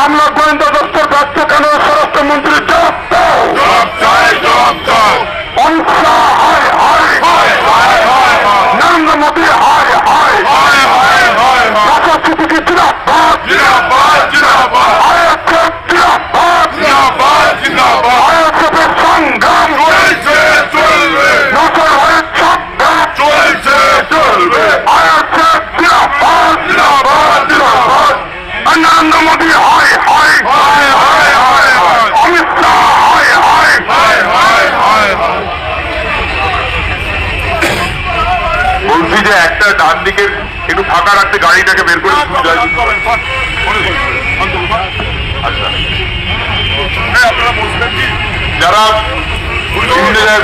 হামলা গোয়েন্দা দপ্তর ব্যর্থ কেন স্বরাষ্ট্রমন্ত্রী জবাব নরেন্দ্র মোদী হয় হয় হয় যে একটা ডান দিকের একটু ফাঁকা রাখতে গাড়িটাকে বের করে। আচ্ছা হ্যাঁ, আপনারা যারা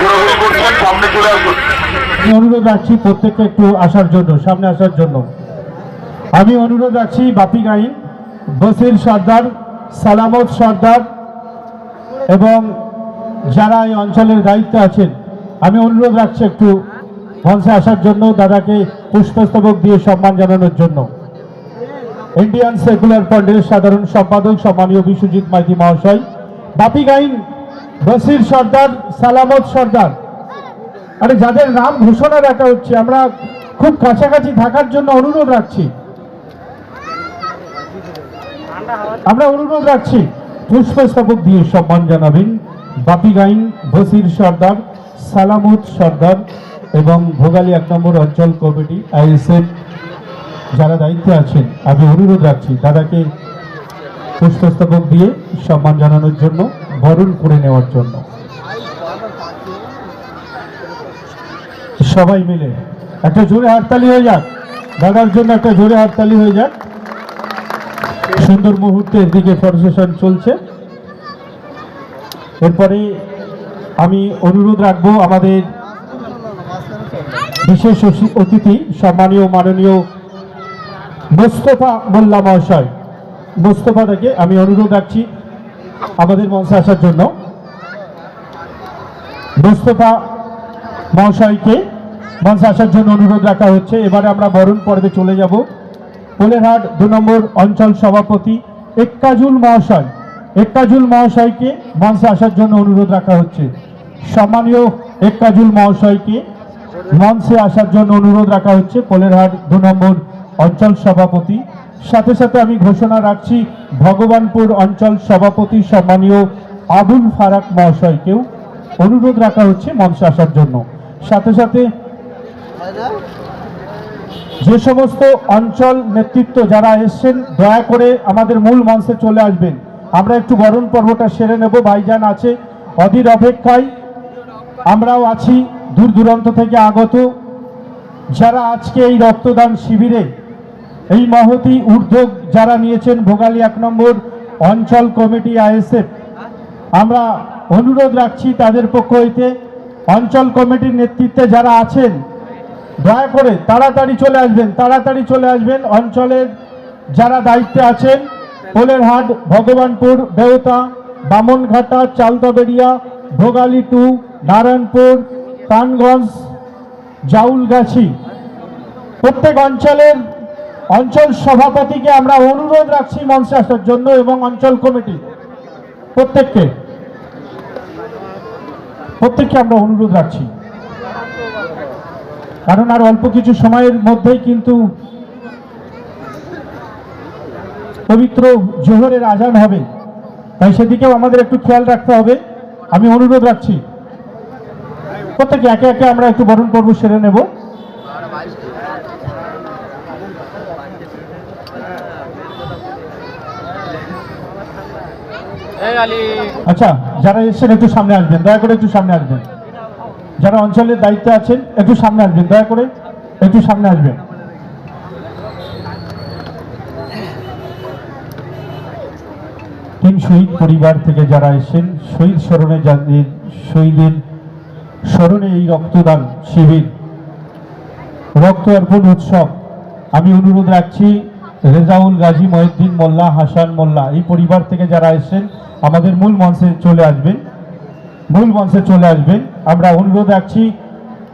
ঘোরাঘুরি করছেন সামনে চলে আসুন। অনুরোধ রাখছি প্রত্যেককে একটু আসার জন্য সামনে আসার জন্য। আমি অনুরোধ রাখছি বাপি গাইন বসির সর্দার সালামত সর্দার এবং যারা এই অঞ্চলের দায়িত্বে আছেন আমি অনুরোধ রাখছি একটু মঞ্চে আসার জন্য দাদাকে পুষ্পস্তবক দিয়ে সম্মান জানানোর জন্য। ইন্ডিয়ান সেকুলার ফ্রন্টের সাধারণ সম্পাদক, সম্মানীয় বিশ্বজিৎ মাইতি মহাশয় বাপি গাইন বসির সর্দার, সালামত সর্দার। আরে যাদের নাম ঘোষণা রাখা হচ্ছে, আমরা খুব কাছাকাছি থাকার জন্য অনুরোধ রাখছি। আমরা অনুরোধ রাখছি, পুষ্পস্তবক দিয়ে সম্মান জানাবেন বাপি গাইন বসির সর্দার, সালামত সর্দার এবং ভোগালী এক নম্বর অঞ্চল কমিটি, আইএসএফ, যারা দায়িত্বে আছেন, আমি অনুরোধ রাখছি দাদাকে পুষ্পস্তবক দিয়ে সম্মান জানানোর জন্য, বরণ করে নেওয়ার জন্য। সবাই মিলে একটা জোরে হাততালি হয়ে যাক। দাদার জন্য একটা জোরে হাততালি হয়ে যাক। সুন্দর মুহূর্তে এদিকে প্রসেশন চলছে। এরপরে আমি অনুরোধ রাখব আমাদের বিশেষ অতিথি সম্মানীয় মাননীয় মোস্তফা মোল্লা মহাশয়। মোস্তফা থেকে আমি অনুরোধ রাখছি আমাদের মঞ্চে আসার জন্য। মোস্তফা মহাশয়কে মঞ্চে আসার জন্য অনুরোধ রাখা হচ্ছে। এবারে আমরা বরণ পর্বে চলে যাব। পোলেরহাট দু নম্বর অঞ্চল সভাপতি এক্কাজুল মহাশয়। এক্কাজুল মহাশয়কে মঞ্চে আসার জন্য অনুরোধ রাখা হচ্ছে। সম্মানীয় এক্কাজুল মহাশয়কে মঞ্চে আসার জন্য অনুরোধ রাখা হচ্ছে কোলেরহাট দু নম্বর অঞ্চল সভাপতি। সাথে সাথে আমি ঘোষণা রাখছি, ভগবানপুর অঞ্চল সভাপতি সম্মানীয় আবুল ফারাক মহাশয়কেও অনুরোধ রাখা হচ্ছে মঞ্চে আসার জন্য। সাথে সাথে যে সমস্ত অঞ্চল নেতৃত্ব যারা এসছেন, দয়া করে আমাদের মূল মঞ্চে চলে আসবেন। আমরা একটু বরণ পর্বটা সেরে নেব, ভাইজান আছে, অধীর অপেক্ষায়। আমরাও আছি। দূর দূরান্ত থেকে আগত যারা আজকে এই রক্তদান শিবিরে, এই মহতি উদ্যোগ যারা নিয়েছেন ভোগালী এক নম্বর অঞ্চল কমিটি আইএসএফ, আমরা অনুরোধ রাখছি তাদের পক্ষ হইতে অঞ্চল কমিটির নেতৃত্বে যারা আছেন, দয়া করে তাড়াতাড়ি চলে আসবেন, তাড়াতাড়ি চলে আসবেন। অঞ্চলের যারা দায়িত্বে আছেন পোলেরহাট ভগবানপুর বেউতা বামনঘাটা চালদাবেড়িয়া ভোগালী টু, নারায়ণপুর কানগঞ্জ জাউলগাছি প্রত্যেক অঞ্চলের অঞ্চল সভাপতিকে আমরা অনুরোধ রাখছি মঞ্চে আসার জন্য এবং অঞ্চল কমিটি প্রত্যেককে। প্রত্যেককে আমরা অনুরোধ রাখছি। কারণ আর অল্প কিছু সময়ের মধ্যেই কিন্তু পবিত্র জোহরের আজান হবে। তাই সেদিকেও আমাদের একটু খেয়াল রাখতে হবে। আমি অনুরোধ রাখছি। প্রত্যেকে একে একে আমরা একটু বরণ পর্ব সেরে নেব। আচ্ছা যারা এসেছেন একটু সামনে আসবেন দয়া করে একটু সামনে আসবেন। যারা অঞ্চলের দায়িত্বে আছেন একটু সামনে আসবেন দয়া করে একটু সামনে আসবেন। তিন শহীদ পরিবার থেকে যারা এসেছেন শহীদ স্মরণে যাদের শহীদের স্মরণে এই রক্তদান শিবির। রক্ত অর্পণ উৎসব। আমি অনুরোধ রাখছি, রেজাউল গাজী মহিউদ্দিন মোল্লা, হাসান মোল্লা, এই পরিবার থেকে যারা এসেছেন, আমাদের মূল মঞ্চে চলে আসবেন। মূল মঞ্চে চলে আসবেন। আমরা অনুরোধ রাখছি,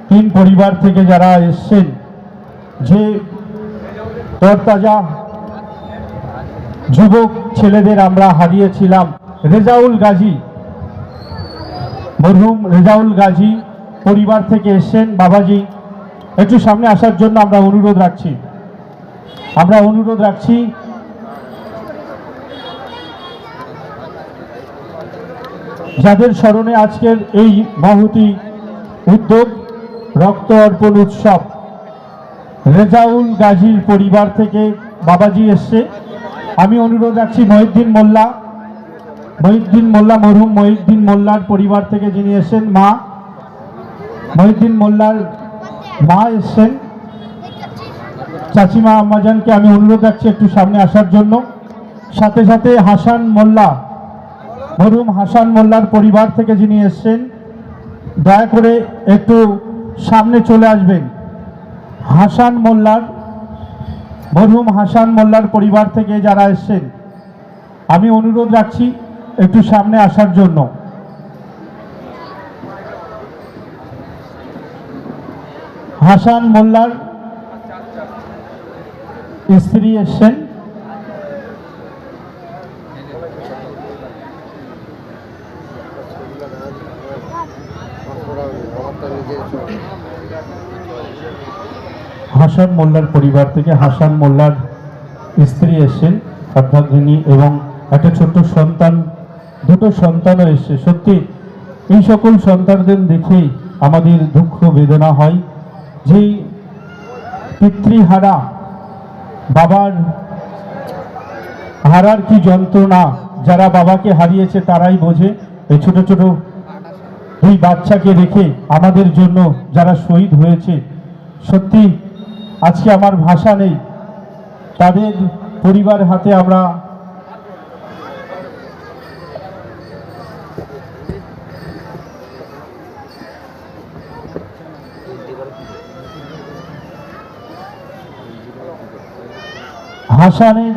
তিন পরিবার থেকে যারা এসছেন, যে তরতাজা যুবক ছেলেদের আমরা হারিয়েছিলাম। রেজাউল গাজী মরহুম রেজাউল গাজী পরিবার থেকে এসছেন, বাবাজি। একটু সামনে আসার জন্য আমরা অনুরোধ রাখছি। আমরা অনুরোধ রাখছি। যাদের স্মরণে আজকের এই মহতি উদ্যোগ, রক্ত অর্পণ উৎসব, রেজাউল গাজীর পরিবার থেকে বাবাজি এসছে। আমি অনুরোধ রাখছি মহিউদ্দিন মোল্লা মহিউদ্দিন মোল্লা মরহুম মহিউদ্দিন মোল্লার পরিবার থেকে যিনি এসেছেন, মা মহিউদ্দিন মোল্লার মা এসছেন। চাচিমা আম্মাজানকে আমি অনুরোধ রাখছি একটু সামনে আসার জন্য। সাথে সাথে হাসান মোল্লা মরুম হাসান মোল্লার পরিবার থেকে যিনি এসছেন, দয়া করে একটু সামনে চলে আসবেন। হাসান মোল্লার, মরহুম হাসান মোল্লার পরিবার থেকে যারা এসছেন, আমি অনুরোধ রাখছি একটু সামনে আসার জন্য। হাসান মোল্লার স্ত্রী এসছেন। হাসান মোল্লার পরিবার থেকে হাসান মোল্লার স্ত্রী এসেছেন অর্থাৎ এবং একটা ছোট্ট সন্তান দুটো সন্তানও এসছে। সত্যি, এই সকল সন্তানদের দেখেই আমাদের দুঃখ বেদনা হয়। যেই পিতৃহারা, বাবার হারার কি যন্ত্রণা, যারা বাবাকে হারিয়েছে তারাই বোঝে। এই ছোট ছোট দুই বাচ্চাকে রেখে আমাদের জন্য যারা শহীদ হয়েছে, সত্যি আজকে আমার ভাষা নেই। তাদের পরিবার হাতে আমরা হাসানের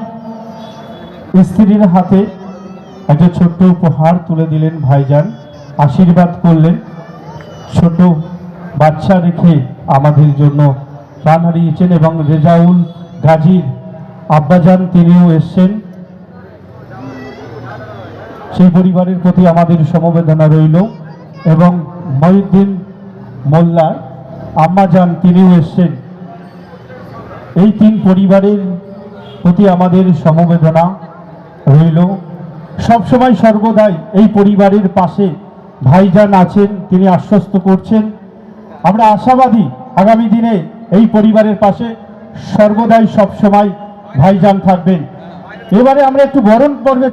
স্ত্রীর হাতে একটা ছোট্ট উপহার তুলে দিলেন ভাইজান। আশীর্বাদ করলেন। ছোট বাচ্চা রেখে আমাদের জন্য প্রাণ হারিয়েছেন এবং রেজাউল গাজীর আব্বাজান তিনিও এসছেন। সেই পরিবারের প্রতি আমাদের সমবেদনা রইল এবং মহিউদ্দিন মোল্লা আম্মাজান তিনিও এসছেন। এই তিন পরিবারের প্রতি আমাদের সমবেদনা রইল। সবসময় সর্বদাই এই পরিবারের পাশে ভাইজান আছেন, তিনি আশ্বস্ত করছেন। আমরা আশাবাদী আগামী দিনে এই পরিবারের পাশে সর্বদাই সবসময় ভাইজান থাকবেন। এবারে আমরা একটু বরণ পর্বে